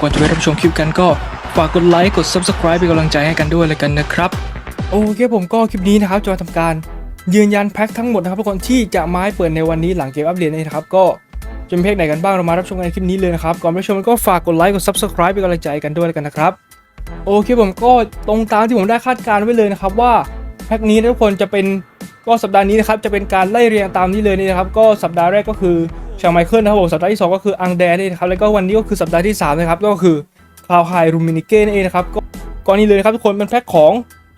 ก่อนจะไปรับชมคลิปกันก็ฝากกดไลค์กด Subscribe เป็นกำลังใจให้กันด้วยเลยกันนะครับ โอเคผมก็คลิปนี้นะครับจะมาทำการยืนยันแพ็คทั้งหมดนะครับทุกคนที่จะมาให้เปิดในวันนี้หลังเกมอัปเดตนะครับก็จะมีแพ็คไหนกันบ้างเรามารับชมกันในคลิปนี้เลยนะครับก่อนไปรับชมก็ฝากกดไลค์กด Subscribe เป็นกำลังใจกันด้วยเลยกันนะครับโอเคผมก็ตรงตามที่ผมได้คาดการณ์ไว้เลยนะครับว่าแพ็คนี้นะทุกคนจะเป็นก็สัปดาห์นี้นะครับจะเป็นการไล่เรียงตามนี้เลยนี่นะครับ ก็สัปดาห์แรกก็คือ ชางไมเคิลนะครับผมสัปดาห์ที่สองก็คืออังแดนนี่นะครับแล้วก็วันนี้ก็คือสัปดาห์ที่สามนะครับก็คือคาวไฮรูมินิเก้นั่นเองนะครับก็ก่อนนี้เลยนะครับทุกคนเป็นแพ็คของ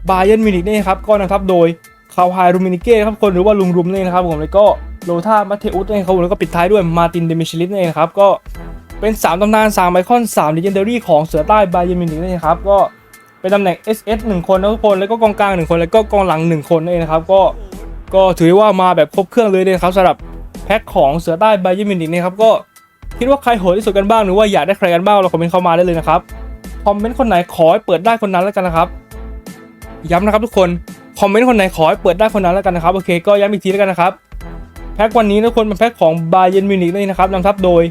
บาเยนมินิกนี่นะครับก็นะครับโดยคาวไฮรูมินิเก้ครับทุกคนหรือว่าลุงรุมนี่นะครับผมแล้วก็โลธามัตเทอุสนี่ครับผมแล้วก็ปิดท้ายด้วยมาตินเดมิชลิสนี่นะครับก็เป็น 3ตำนาน3ไมคอน3 Legendary ของเสือใต้บาเยนมินิกนี่นะครับก็เป็นตำแหน่ง SS 1 คนนะทุกคนแล้วก็กองกลาง 1 คนแล้วก็กองหลัง 1 คนนั่นเองนะครับก็ก็ถือว่ามาแบบครบเครื่องเลยนะครับสำหรับ แพ็คของเสือใต้ไบเยอร์มินิกนะครับก็คิดว่าใครโหดที่สุดกันบ้างหรือว่าอยากได้ใครกันบ้างเราคอมเมนต์เข้ามาได้เลยนะครับคอมเมนต์คนไหนขอให้เปิดได้คนนั้นแล้วกันนะครับย้ำนะครับทุกคนคอมเมนต์คนไหนขอให้เปิดได้คนนั้นแล้วกันนะครับโอเคก็ย้ำอีกทีแล้วกันนะครับแพ็ควันนี้ทุกคนเป็นแพ็คของไบเยนมินิกนี่นะครับนำทัพโดย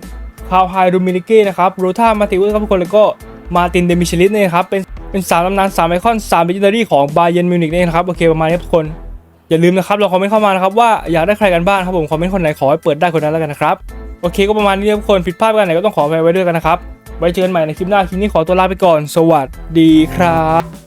คาวไฮรูมินิเก้นะครับโรธามาติอุสครับทุกคนแล้วก็มาตินเดมิชลิสนี่นะครับเป็นเป็น3ตำนาน3ไอคอน3 legendary ของไบเยนมิวนิกนี่นะครับโอเคประมาณนี้ทุกคน อย่าลืมนะครับเราคอมเมนต์เข้ามานะครับว่าอยากได้ใครกันบ้างครับผมคอมเมนต์คนไหนขอให้เปิดได้คนนั้นแล้วกันนะครับโอเคก็ประมาณนี้ทุกคนผิดพลาดกันไหนก็ต้องขออภัยไว้ด้วยกันนะครับไว้เจอกันใหม่ในคลิปหน้าคลิปนี้ขอตัวลาไปก่อน สวัสดีครับ